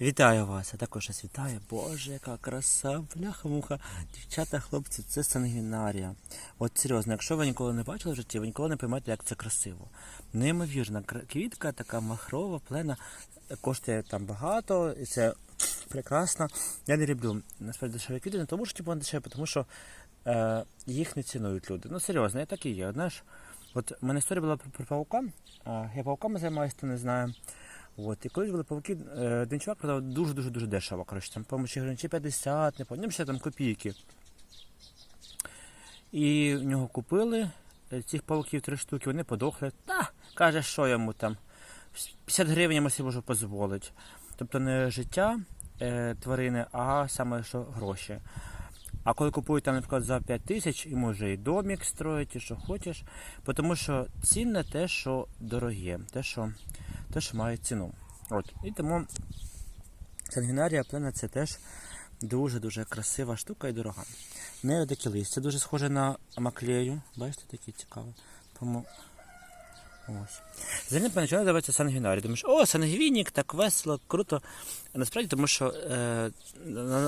Вітаю вас, а також вас вітаю. Боже, яка краса, бляха-муха. Дівчата, хлопці, це сангвінарія. От серйозно, якщо ви ніколи не бачили в житті, ви ніколи не поймете, як це красиво. Неймовірна квітка, така махрова, плена, коштує там багато, і це прекрасно. Я не люблю насправді дешеві квіти, не тому що типу, дешеві, тому що е, їх не цінують люди. Ну серйозно, я так і є. Знаєш, от в мене історія була про, про паука. А, я пауками займаюся, хто не знає. От, і колись були павуки, е, один чувак продав дуже-дуже дуже дешево. Коротше, там, по-моєму, чи гривень чи 50, не пам'ятаю, ще там копійки. І в нього купили е, цих павуків три штуки, вони подохли. Та, каже, що йому там. 50 гривень я собі можу дозволити. Тобто не життя е, тварини, а саме що гроші. А коли купують там, наприклад, за 5 тисяч, і може і домик строїть, і що хочеш. Тому що цінне те, що дороге, те, що, те, що має ціну. От. І тому сангінарія плена це теж дуже-дуже красива штука і дорога. В неї такі листя дуже схоже на маклею. Бачите, такі цікаві. Тому ось. Взагалі поначалу називається сангвінарій. Думаєш, о, сангвінік, так весело, круто. Насправді, тому що е,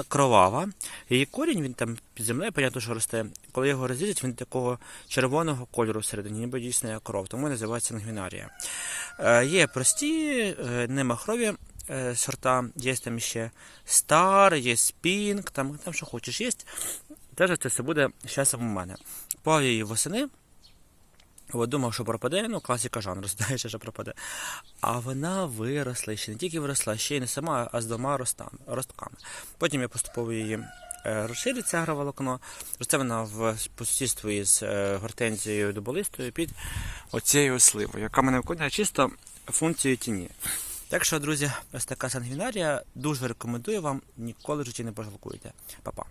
кровава. Її корінь, він там під землею, понятно, що росте. Коли його розрізать, він такого червоного кольору всередині, ніби дійсно як кров, тому називається сангвінарія. Е, є прості, е, не махрові е, сорта, є там ще стар, є спінг, там, там що хочеш є. Теж це все буде з часом у мене. Пав її восени. От думав, що пропаде, ну класика жанру, знаєш, що пропаде. А вона виросла, ще не тільки виросла, ще й не сама, а з двома ростками. Потім я поступово її е, агроволокно. це вона в по сусідству із е, гортензією дуболистою під оцією сливою, яка мене виконує чисто функцію тіні. Так що, друзі, ось така сангвінарія. Дуже рекомендую вам, ніколи в житті не пожалкуєте. Па-па.